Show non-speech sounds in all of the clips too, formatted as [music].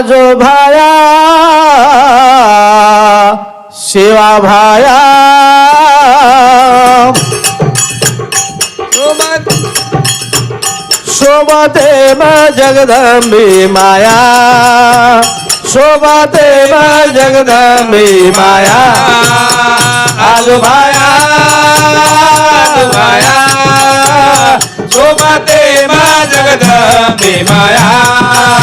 आजो भाया सेवा भाया. सोबते म जगदंबे माया. सोबते म जगदंबे माया. आजो भाया आजो भाया. सोबते म जगदंबे माया.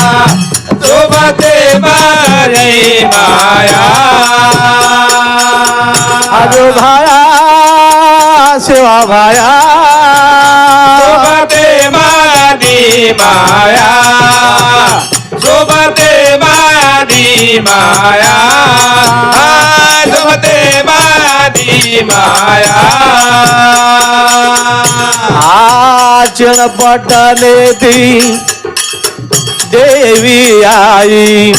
सोबते मारे माया आजो भाया सेवा भाया सोबते मादी माया सोबते मादी माया सोबते मादी माया आचरण पटले ती देवी आई.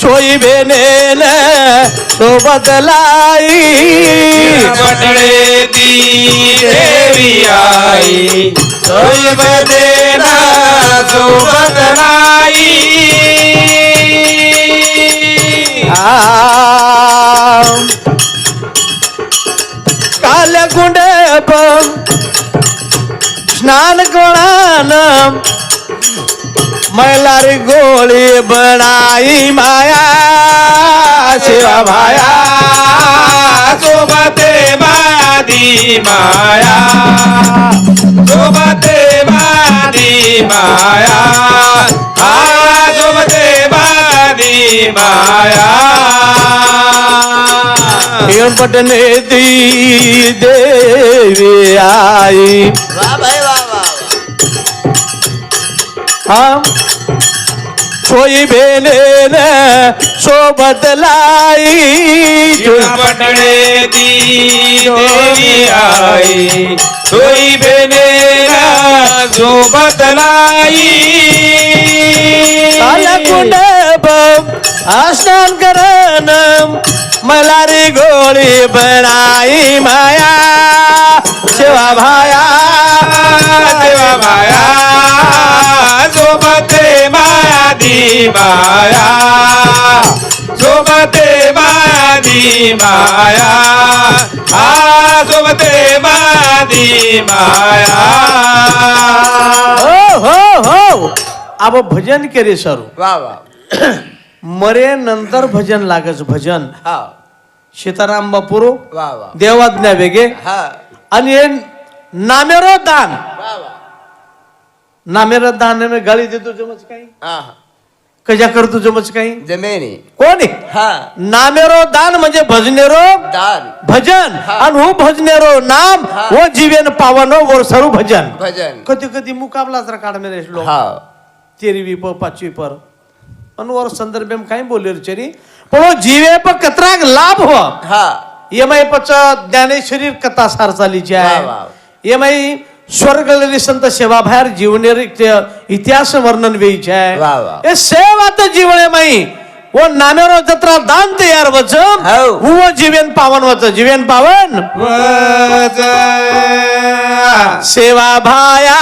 छोई बेने सोबत लाई पटळे ती देवी आई. सोय बदेना सोबत नाही आ, काल गुंडे स्नान कोणान मैलारी गोळी बनाई माया शिवा भाया सोबते मादी माया सोबते मादी माया हा सोबते मादी माया. पटने दी देवी आई. हम सोई बेने सोबत लाई पटणे दी देवी आई सोई बेने सोबत लाई कुंड स्नान करन मलारी गोळी बनाई माया। शिवा भाया माया सोबते मादी माया. हा सोबते मादी माया. हो हो हो. अब भजन केले सर. वा वा. मरे नंतर भजन लागच भजन. हा. सीताराम बापूर वा वा. देवाज्ञा वेगे. हा. आणि हे नामेरो दान. वा वा. नामेरो दान में गाळी देतो जमच काही. हा. कशा करतो जमच काही? जमेनी. कोणी? हा. नामेरो दान म्हणजे भजनेरो? दान. भजन. हा. आणि हो भजनेरो नाम? हा. वो जीवन पावन वर सरू भजन. भजन. कधी कधी मुकाबला जरा काढ मेरे लोक. हा तेरवी प पाचवी पर. अनुवर संदर्भ में काही बोले चरी. पण जीवे प कतराक लाभ हो. हा. एमाई पच ज्ञानेश्वरी कथा सार चालीची वा, आहे वा. स्वर्गलेली संत सेवा बाहेर जीवनेर इतिहास वर्णन वेईचे आहे सेवा तर जीवन एमाई वो नामेरो जत्रा दान तयार वच हो. वो जीवन पावन वच जीवन पावन. वच सेवा भाया.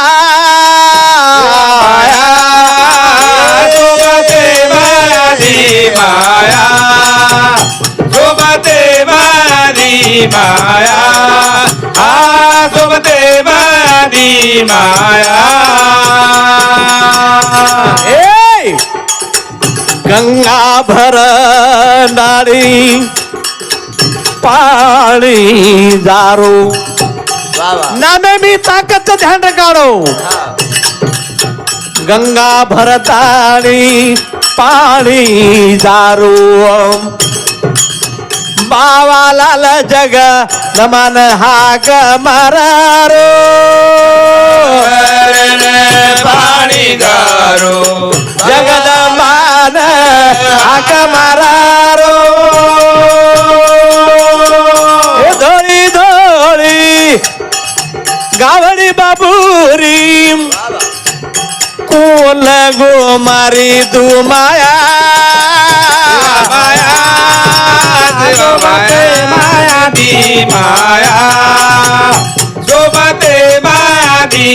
सोबते माया. सोबते माया. हा सोबते मादी माया। ए! गंगा भर नारी पाणी दारू नामे मी ताकदचं ध्यान काढो गंगा भरताणी पाणी दारू बावालाल जग नमन हाक मरारो पाणी गारो जगदमान हाक मरारो हे धोळी धोळी गावडी बाबुरी कोल गो मारी तू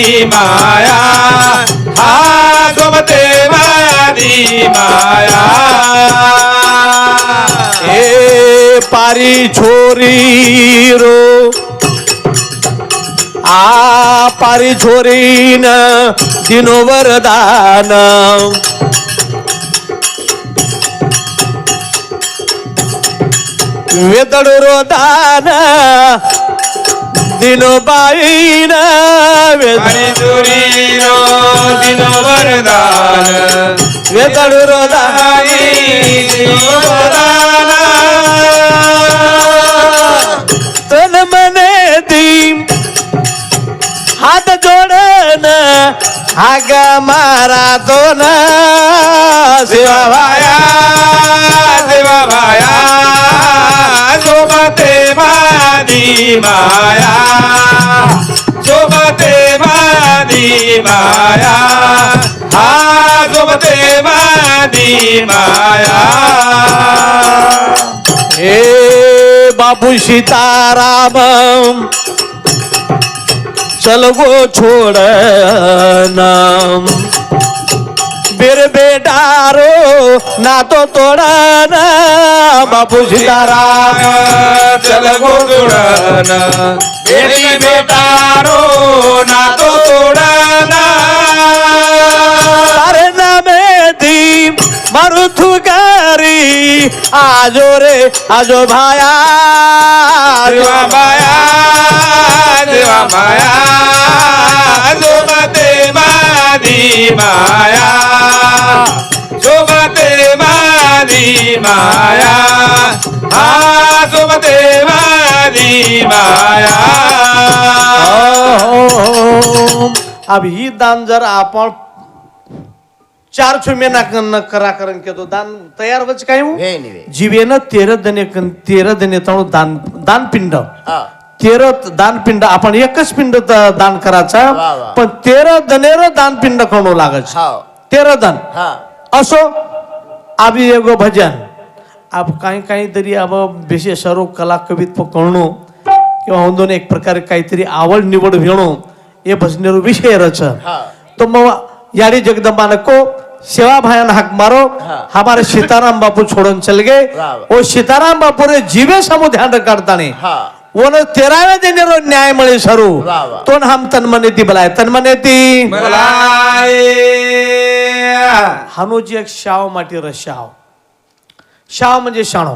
माया दी माया हा गोमते मायादी माया. हे पारी छोरी रो आ पारी छोरीन दिनो. वरदान वेदड रोदान दिनो बाईन आणि तुरीनो दिनो वरदान वेदड रोदान आई दिनो वरदान तन मने दी हात जोडन हाग मारा दोन. शिवा भाया. माया सोबते मादी माया हा सोबते मादी माया. हे बाबू सीताराम चल गो छोड़ नाम বেরবেডারো না তোড়া না বাপু সীতারাম চল গোড়ানো না। তো তোড়ানার নামে আজো রে আজো ভায়া মায়া মা দে मादी माया हा मादी माया। अब ही दान जर आपण चार छुमे ना न करा करण केतो दान तयार वच काय हूँ? वे नी वे जीवेनं तेरं दने तेरं दने ताणू दान दान पिंड हा. तेरं दान पिंड आपण एकच पिंड दान करायचा. पण तेरं दनेर दान पिंड करू लागायचं? हा. तेरं दान. हा. असो आबि एगो भजन। अब काही काहीतरी अब बेशे सर्व कला कवित करणं किंवा दोन एक प्रकारे काहीतरी आवड निवड घेणं हे भजनेरो विषय रच तो मग याडी जगदंबा नको सेवा भायान हाक मारो हमारे सीताराम बापू छोड़न चल गए। वो सीताराम बापू रे जीवे समू ध्यान रखता नहीं न्याय मिळे सरू. तो हम तन्मने ती बलाय. तन्मने ती हानोजी एक शाव माटी र शाव. शाव म्हणजे शाणो.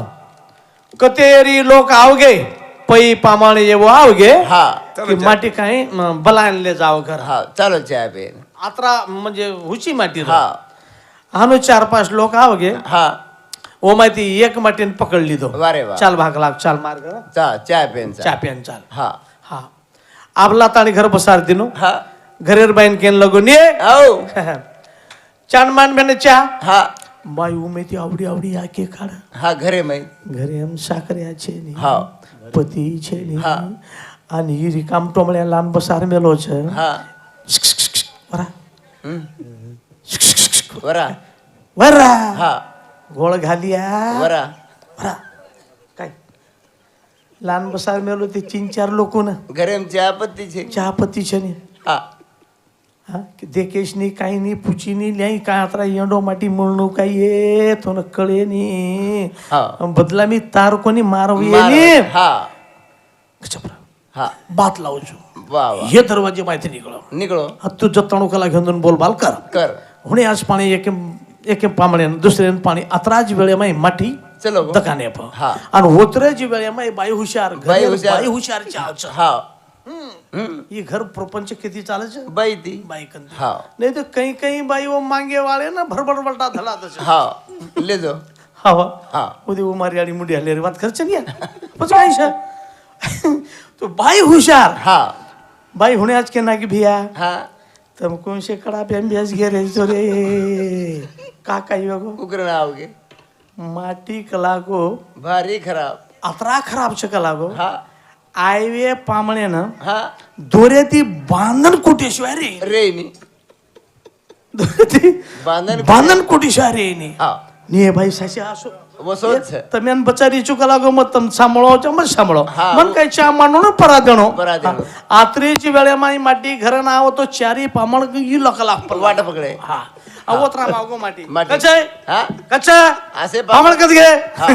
कतेरी लोक आवगे पै पामाणे येवो आवगे हा की माटी काही म, बलायनले जाव घर हा चालो पेन आत्रा म्हणजे हुची माटी. हा. हानो चार पाच लोक आवगे हा. ओ माहिती एक माटीन पकडली तो. वारे चाल भाग लाग चाल मार्ग. चा चाय पेनचा चाल. हा. हा. आपला ताणी घर बसार दिनो. हा. घरेर बाईन केन लगो ने औ. [laughs] चान मान मेने चा. हा. बाई उमेती आवडी आवडी या के काढ. हा घरे मै घरे हम साखर छेनी हा. पती छेनी हा. आणि ही रिकाम टोमळ्या लांब बसार मेलो छ. हा. वरा. बरा बरा हा. घोळ घालिया वरा वरा काय लहान बसार मेलो ते तीन चार लोक ना गरम चहापत्ती છે चहापत्ती છે ને હા હા કે દેકેશની કાંઈની પૂછીની લ્યાઈ કાંતરા યંડો માટી મૂળનું કાંઈ એ તને કળે ની હા બદલામી તાર કોની મારવી એની હા ચપરા હા बात लावू છું વાહ વાહ हे दरवाजे माहिती निघालो નીકળો हा तू जत्ताणू कला घेऊन बोलबाल कर कर हुणे आज पाणी एक एके पामण्यान दुसऱ्यान पाणी. अतराज वेळेमाई माठी चलो. गो. दकाने हा. आणि बाई हुशार घरी बाई हुशार. बाई हुशार चावच हा. हम्म. ही घर प्रपंच किती चालायचं? बाई ती. बाई कंदी. हा. नाही तर काही काही बाई वो मांगे वाळे ना भरभर बलटा धला तस. हा. ले जो. हवा हा. उद्या उमारी आडी मुडी आली रे वात खर्च नाही पण काय शा तो बाई हुशार. हा. बाई हुणे आज के नागी भिया. हा. तुमको से कड़ा पे अभ्यास गे रे तो रे. का काही गो उग्र आवगे माटी कला गो. भारी खराब. अतरा खराब छ कला गो. हा. आयवे पामणे ना हा. दोरे ती बांधन कोटेशिवाय रे रे नी दोरे ती बांधन बांधन कोटेशिवाय रे हा. ने भाई सासे आसो वसोच છે તમે બચારી ચુકા લાગો મત તમ સાંભળો છો મત સાંભળો હા. મન કઈ ચા માનો ને પરા દેણો પરા દેણો. આત્રીજી વેળેમાં ઈ માટી ઘરે ના આવો તો ચારી પામણ ઈ લખ લાખ પર वाट पकडे હા अवोतरा मागो माटी माटी. कच्छ आहे हा कच्छ असे पामळ कच घे हा.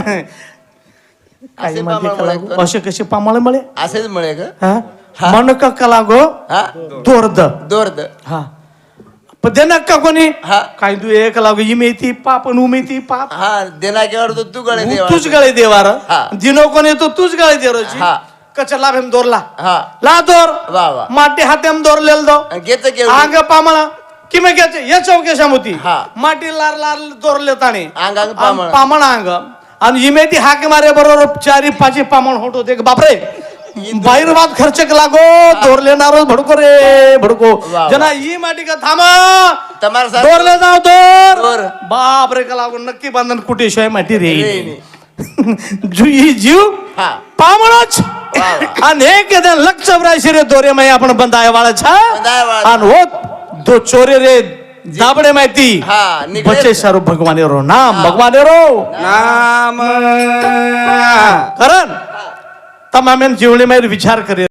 काही असे माती पामळ कला मळे असे कसे पामळ मळे असेच म्हणे ग हा हा. मनक कला गो हा दोर्द दोर्द हा पद्यानक का कोणी? हा. काय तू एक लागो इमेती पाप आणि उमेती पाप. हा देना केवर तो तू गळे देवा तूच गळे देवार. हा. दिनो कोणी तो तूच गळे देवाची हा. कच्छ लाभेम दोरला. हा. ला दोर. वा माटी हातेम दोरलेल दो. घेत केव आंग पामळा. किमे घ्यायचे? या चौकेशा मोती. हा. माटी लार लार दोरले ताणे अंग अंग पामळ. पामण अंग. आणि इमेती हाके मारे बरोबर चारी पाची पामण होत होते. बापरे! बाहेर बात खर्च लागो दोरले नारो भडको रे भडको वा. जना ही माटी का थांबा તમારા સાથે दोरले जाव दोर दोर. बाप रे का लागून नक्की बांधन कुठे शिवाय माटी रे रे नी. [laughs] जुई जीव हा पामणच वा वा. आणि एक एदा लक्ष रायशी रे दोरे माई आपण बंदाय वाळाचा बंधाय वाळाचा. आणि हो दो चोरे रे दाबडे माहिती हा निघले बचे सारो भगवाने रो नाम भगवाने रो नाम कारण तमामेन जीवने मायर विचार करे